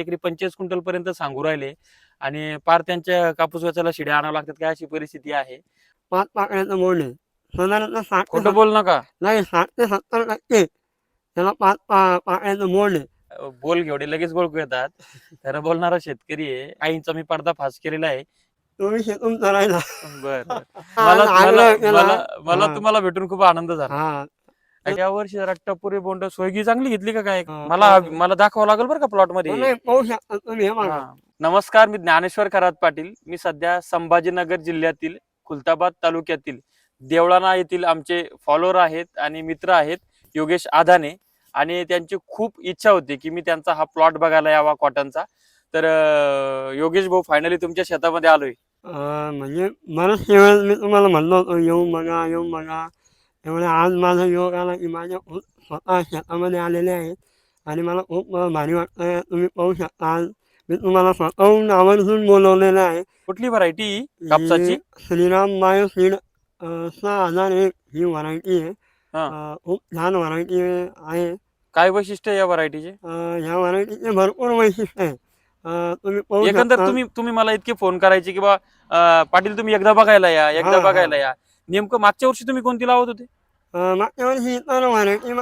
एकरी पंचेचाळीस क्विंटल पर्यंत सांगू राहिले. आणि पार त्यांच्या कापूस वेचायला शिड्या आणावं लागतात काय अशी परिस्थिती आहे? पाच पाकळ्याचं मोड आहे साधारणतः साठ ते खोटं बोल नका नाही साठ ते सत्तर टक्के. त्याला पाच पा पाकळ्याचं अं, बोल घेवडे लगेच बोलकू येतात खरं बोलणारा शेतकरी आहे. आईंचा मी पडदा फास केलेला आहे. तुम्ही शेतून करायला बर. मला मला. तुम्हाला भेटून खूप आनंद झाला. हा. या वर्षी जरा टप्पुरे बोंड सोयगी चांगली घेतली का काय? मला. मला दाखवावं लागेल बरं का प्लॉटमध्ये. नाही, पाहू शकता तुम्ही हे बघा. हा. नमस्कार मी ज्ञानेश्वर खरात पाटील. मी सध्या संभाजीनगर जिल्ह्यातील खुलताबाद तालुक्यातील देवळाणा येथील आमचे फॉलोअर आहेत आणि मित्र आहेत योगेश आधाने. आणि त्यांची खूप इच्छा होती की मी त्यांचा हा प्लॉट बघायला यावा कॉटनचा तर अं, योगेश भाऊ फायनली तुमच्या शेतामध्ये आलोय. अं, म्हणजे बरेच वेळेस मी तुम्हाला म्हणलो होतो येऊन बघा येऊन बघा. त्यामुळे आज माझा योग आला की माझ्या खूप स्वतः शेतामध्ये आलेले आहेत. आणि मला खूप भारी वाटतं तुम्ही पाहू शकता आज. मी तुम्हाला स्वतःहून आवर्जून बोलवलेलं आहे. कुठली व्हरायटी कापसाची? श्रीराम बायो सीड सहा हजार एक ही व्हरायटी आहे. हा. खूप छान व्हरायटी आहे. काय वैशिष्ट्य या व्हरायटीचे ह्या व्हरायटीचे भरपूर वैशिष्ट्य आहे. तुम्ही एकंदर तुम्ही तुम्ही मला इतके फोन करायचे की बा पाटील तुम्ही एकदा बघायला या एकदा. बघायला या. नेमकं मागच्या वर्षी तुम्ही कोणती लावत होते? मागच्या वर्षी व्हरायटी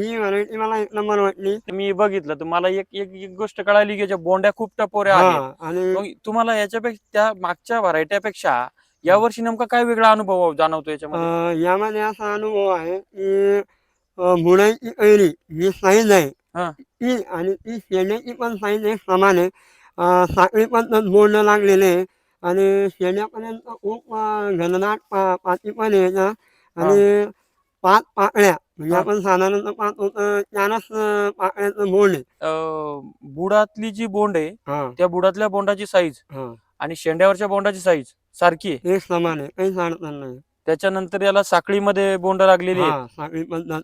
ही व्हरायटी मला एक नंबर वाटली मी बघितलं तर मला एक एक एक गोष्ट कळाली की बोंड्या खूप टपोऱ्या आहेत हा आणि मग तुम्हाला याच्यापेक्षा त्या मागच्या व्हरायट्यापेक्षा या वर्षी नेमका काय वेगळा अनुभव जाणवतो याच्यामध्ये? अं, यामध्ये असा अनुभव आहे की अं, बुडाईची कैरी जी साईज आहे. ती आणि ती शेण्याची पण साईज एक समान आहे. अं, साखळी पद्धत बोलणं लागलेले आहे. आणि शेण्यापर्यंत खूप अं, घनदाट पा पाती पण आहे याच्या आणि पाच पाकळ्या म्हणजे हा. आपण साधारणतः पाच होतं चारच पाकळ्याचं बोंड आहे अं, बुडातली जी बोंड आहे हा त्या बुडातल्या बोंडाची साईज हा आणि शेंड्यावरच्या बोंडाची साईज सारखी आहे. एक समान आहे काहीच अडचण नाही. त्याच्यानंतर याला साखळीमध्ये बोंड लागलेली आहे. हा साखळी पद्धत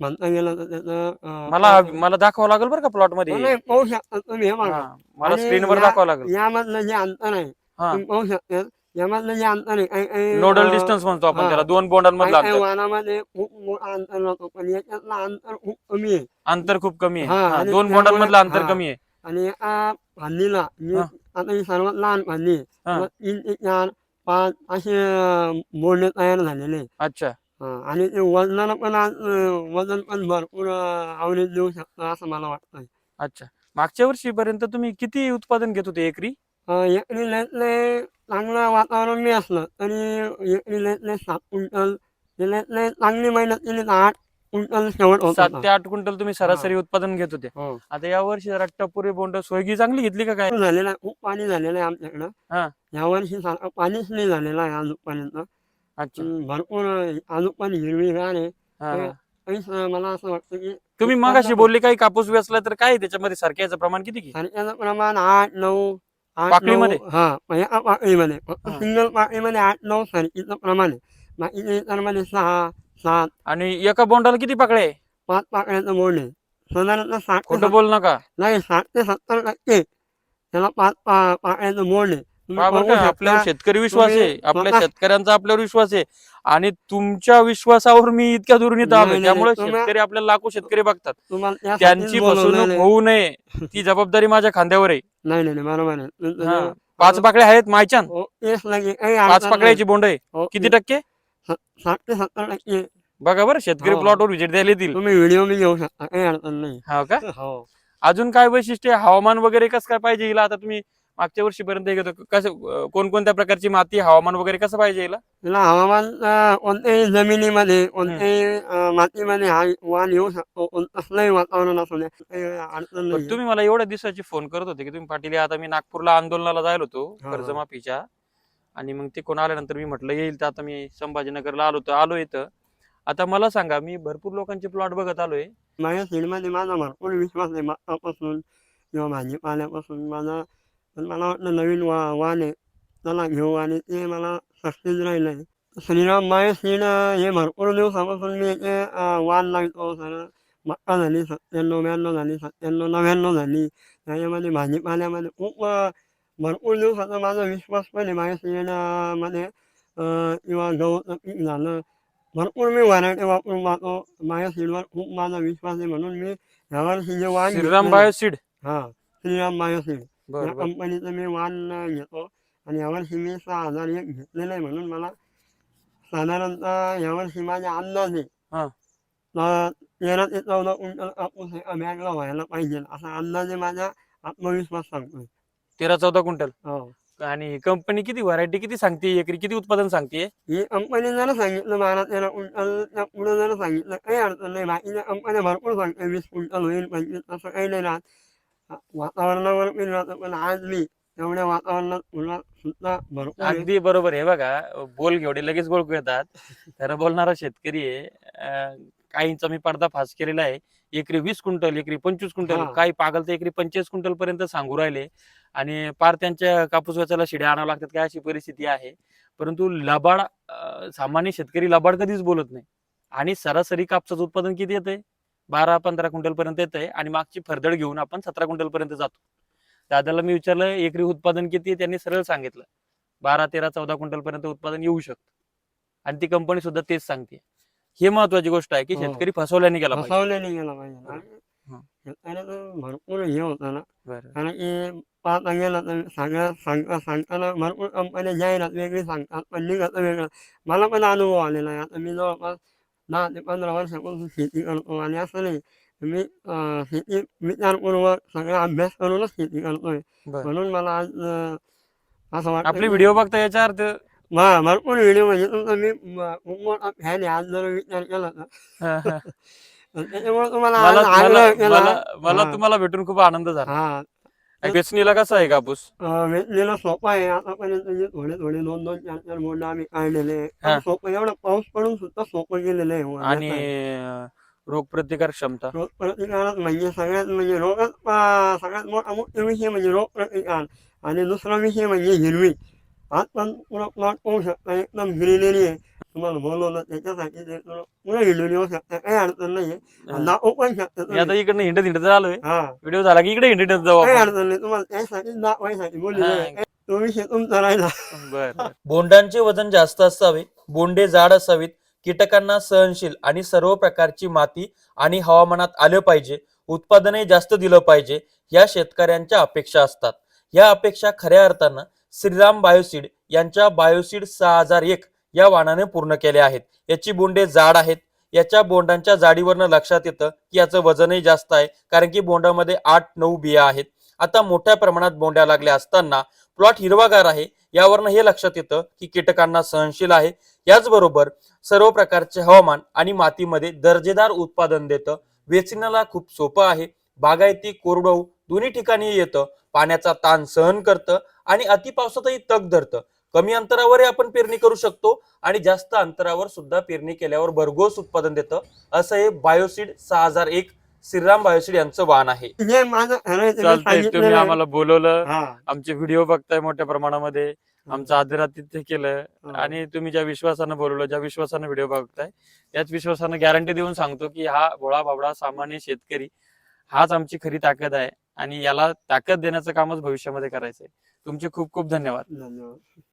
म्हणता गेलं तर त्याचं अं, मला मला दाखवावं लागेल बरं का प्लॉटमध्ये? नाही, पाहू शकता तुम्ही हे बघा. हा, मला आणि स्क्रीनवर या- दाखवावं लागेल. यामधलं जे अंतर आहे हा तुम्ही पाहू शकता यामधलं जे अंतर आहे नोडल अं, डिस्टन्स म्हणतो आपण. त्याला दोन बोंडांमधलं अंतर खूप मोठा अंतर पण याच्यातलं अंतर खूप कमी आहे अंतर खूप कमी आहे हा, आणि दोन त्यामुळे- बोंडांमधलं अंतर हा. कमी आहे आणि एका फांदीला म्हणजे हा. आता ही सर्वात लहान फांदी आहे हा. मग तीन ते चार पाच असे अं, तयार झालेले आहे. अच्छा हा, आणि ते वजनाला पण अं, वजन पण भरपूर आवडेल देऊ शकतं असं मला वाटतं अच्छा मागच्या वर्षीपर्यंत तुम्ही किती उत्पादन घेत होते एकरी अं, एकरी चांगलं वातावरण बी असलं तरी एकरी सात क्विंटल ते लयतले चांगली मेहनत केली तर आठ क्विंटल शेवट होत सात होता. ते आठ क्विंटल तुम्ही सरासरी उत्पादन घेत होते. हो. आता या वर्षी जरा टपुरे बोंड सोयगी चांगली घेतली का काय? झालेलं आहे खूप पाणी झालेलं आहे आमच्याकडं. हा. या वर्षी सारखं पाणीच नाही झालेलं आहे अजूनपर्यंत. अच्छा. हम्म, भरपूर अजून पण हिरवीगार आहे. हा, हा. काहीच मला असं वाटतं की तुम्ही मग अशी बोलले काही कापूस वेचला तर काय त्याच्यामध्ये? सारख्याचं प्रमाण किती की? सारख्याचं प्रमाण आठ नऊ आठ पाकळीमध्ये? नऊ हा म्हणजे पाकळीमध्ये फक्त हा. सिंगल पाकळीमध्ये आठ नऊ सारखीचं प्रमाण. आहे बाकीच्या इतरमध्ये सहा सात. आणि एका बोंडाला किती पाकळे? आहे पाच पाकळ्याचं बोर्ड आहे. साधारणतः साठ ते खोटं सत- बोल नका. नाही साठ ते सत्तर टक्के. त्याला पाच पा- पाकळ्याचं बोर्ड आहे. तुम्ही का, आपल्यावर शकता. शेतकरी विश्वास आहे. आपल्या स्वतः- शेतकऱ्यांचा आपल्यावर विश्वास आहे. आणि तुमच्या विश्वासावर मी इतक्या दुरून येतो नाही, त्यामुळे शेतकरी आपल्याला लाखो शेतकरी बघतात. त्यांची फसवणूक. होऊ नये. ती जबाबदारी माझ्या खांद्यावर आहे. नाही नाही नाही, बरोबर हा. पाच पाकळे आहेत मायचान. हो, पाच. पाकळ्याची बोंड आहे. हो, किती टक्के? बघा बरं शेतकरी हो. प्लॉटवर व्हिजिट द्यायला येतील. तुम्ही व्हिडिओ बी घेऊ शकता. काही अडचण नाही. हा का? हो. अजून काय वैशिष्ट्य आहे? हवामान वगैरे कसं काय पाहिजे हिला? आता तुम्ही मागच्या वर्षीपर्यंत हे घेतो. कसं कोणकोणत्या प्रकारची माती हवामान वगैरे कसं पाहिजे हवामान कोणत्याही जमिनीमध्ये कोणत्याही मातीमध्ये हा वाण येऊ शकतो कसलंही वातावरण असू द्या काही अडचण पण नाही तुम्ही मला एवढ्या दिवसाची फोन करत होते की तुम्ही पाटील या, आता मी नागपूरला आंदोलनाला जायला होतो हा. कर्जमाफीच्या आणि मग ते कोण आल्यानंतर मी म्हटलं येईल तर आता मी संभाजीनगरला आलो तर आलो इथं. आता मला सांगा मी भरपूर लोकांचे प्लॉट बघत आलोय. माझ्या सीडमध्ये माझा भरपूर विश्वास आहे मातापासून किंवा भाजीपाल्यापासून माझा पण मला वाटलं नवीन वा वाण आहे चला घेऊ आणि ते मला सक्सेस राहिलं आहे श्रीराम माय सीड हे भरपूर दिवसापासून मी अं, वाण लागतो सर मक्का झाली सत्त्याण्णव ब्याण्णव झाली सत्त्याण्णव नव्याण्णव झाली त्याच्यामध्ये भाजीपाल्यामध्ये खूप भरपूर दिवसाचा माझा विश्वास पण आहे माझ्या सीडमध्ये किंवा गव्हाचं पीक झालं भरपूर मी व्हरायटी वापरून पाहतो माझ्या सीडवर खूप माझा विश्वास आहे म्हणून मी ह्यावर्षी जे वाण श्रीराम बायोसीड हा श्रीराम बायोसीड या कंपनीचं मी वाण अं, घेतो. आणि यावर्षी मी सहा हजार एक घेतलेलं आहे म्हणून मला साधारणतः यावर्षी माझ्या अंदाजे हा. अं, तेरा ते चौदा क्विंटल कापूस एका बॅगला व्हायला पाहिजे. असा अंदाजे माझा. आत्मविश्वास सांगतोय. तेरा चौदा क्विंटल? हो. आणि कंपनी किती व्हरायटी किती सांगते? एकरी किती उत्पादन सांगते? ही कंपनी जर सांगितलं बारा तेरा क्विंटलच्या पुढे जर सांगितलं. काही अडचण नाही. बाकीच्या कंपन्या भरपूर सांगते वीस क्विंटल होईल पंचवीस असं काही नाही राहत. वातावरणावर पण आज मी एवढ्या वातावरणात फुलं सुद्धा भरपूर आहे. अगदी बरोबर. आहे बघा बोल घेवडे लगेच ओळखू येतात. खरं बोलणारा शेतकरी आहे अं, काहींचा मी पडदा फास केलेला आहे. एकरी वीस क्विंटल एकरी पंचवीस क्विंटल हा. काही पागल तर एकरी पंचवीस क्विंटल पर्यंत सांगू राहिले. आणि पार त्यांच्या कापूस वेचायला शिड्या आणावं लागतात काय अशी परिस्थिती आहे? परंतु लबाड अं, सामान्य शेतकरी लबाड कधीच बोलत नाही. आणि सरासरी कापसाचं उत्पादन किती येतंय? बारा पंधरा क्विंटल पर्यंत येतंय आणि मागची फरदड घेऊन आपण सतरा क्विंटल पर्यंत जातो. दादाला मी विचारलं एकरी उत्पादन किती आहे? त्यांनी सरळ सांगितलं बारा तेरा चौदा क्विंटल पर्यंत उत्पादन येऊ शकतं. आणि ती कंपनी सुद्धा तेच सांगते. हे महत्वाची गोष्ट आहे की हो. शेतकरी फसवल्या नाही गेला फसवल्याने गेला पाहिजे हा. भरपूर हे होतं ना. बरं. कारण की पाहता गेलं तर सगळ्या सांगता सांगताना भरपूर कंपन्या जाहिरात वेगळी सांगतात पण निघत वेगळं. मला पण अनुभव आलेला आहे. आता मी जवळपास दहा ते पंधरा वर्षापासून शेती करतो आणि असं नाही मी शेती विचारपूर्वक सगळा अभ्यास करूनच शेती करतोय. म्हणून मला आज असं वाटतं आपले व्हिडिओ बघता याचा अर्थ हा भरपूर व्हिडिओ म्हणजे तुमचा मी खूप मोठा फॅन आहे आज जर विचार केला तर त्याच्यामुळे तुम्हाला मला आग्रह मला केला मला मला. तुम्हाला भेटून खूप आनंद झाला हा वेचणीला कसा आहे कापूस अं, वेचलेलं सोपं आहे आतापर्यंत थोडे थोडे दोन दोन चार चार बोर्ड आम्ही काढलेले सोपं एवढं पाऊस पडून सुद्धा सोपं केलेलं आहे आणि. रोग प्रतिकार क्षमता रोग प्रतिकारात म्हणजे सगळ्यात म्हणजे रोगात अं, सगळ्यात मोठा मुख्य विषय म्हणजे रोग प्रतिकार आणि दुसरा विषय म्हणजे हिरवी आज पण पुरा प्लॉट पाहू शकता एकदम ग्रीनरी आहे तुम्हाला बोलवलं त्याच्यासाठी ते थोडं पुढे हिंडून येऊ शकता काही अडचण नाही आहे दाखवू पण शकता मी आता इकडनं हिंडत हिंडत आलोय हा व्हिडिओ झाला की इकडे हिंडत जाऊ काही अडचण नाही तुम्हाला त्यासाठी दाखवायसाठी बोलले हा. तो विषय तुमचा राहिला बर बोंडांचे वजन जास्त असावे बोंडे जाड असावीत कीटकांना सहनशील आणि सर्व प्रकारची माती आणि हवामानात आलं पाहिजे उत्पादनही जास्त दिलं पाहिजे या शेतकऱ्यांच्या अपेक्षा असतात या अपेक्षा खऱ्या अर्थानं श्रीराम बायोसीड यांच्या बायोसीड सहा हजार एक या वाहनाने पूर्ण केल्या आहेत. याची बोंडे जाड आहेत. याच्या बोंडांच्या जाडीवरनं लक्षात येतं की याचं वजनही जास्त आहे कारण की बोंडामध्ये आठ नऊ बिया आहेत. आता मोठ्या प्रमाणात बोंड्या लागल्या असताना प्लॉट हिरवागार आहे यावरनं हे लक्षात येतं की कीटकांना सहनशील आहे. याचबरोबर सर्व प्रकारचे हवामान आणि मातीमध्ये दर्जेदार उत्पादन देतं. वेचण्याला खूप सोपं आहे. बागायती कोरडवाहू दोन्ही ठिकाणी येतं. पाण्याचा ताण सहन करतं आणि अतिपावसातही तग धरतं. कमी अंतरावरही आपण पेरणी करू शकतो आणि जास्त अंतरावर सुद्धा पेरणी केल्यावर भरघोस उत्पादन देतं. असं हे बायोसीड सहा हजार एक श्रीराम बायोसीड यांचं वाहन आहे. माझं चालतंय तुम्ही आहे. आम्हाला बोलवलं. हा. आमचे व्हिडिओ बघताय मोठ्या प्रमाणामध्ये. आमचं आदरातिथ्य केलं. हा. आणि तुम्ही ज्या विश्वासानं बोलवलं ज्या विश्वासानं व्हिडिओ बघताय त्याच विश्वासानं गॅरंटी देऊन सांगतो की हा भोळा बाबडा सामान्य शेतकरी हाच आमची खरी ताकद आहे आणि याला ताकद देण्याचं कामच भविष्यामध्ये करायचंय. तुमचे खूप खूप धन्यवाद. धन्यवाद.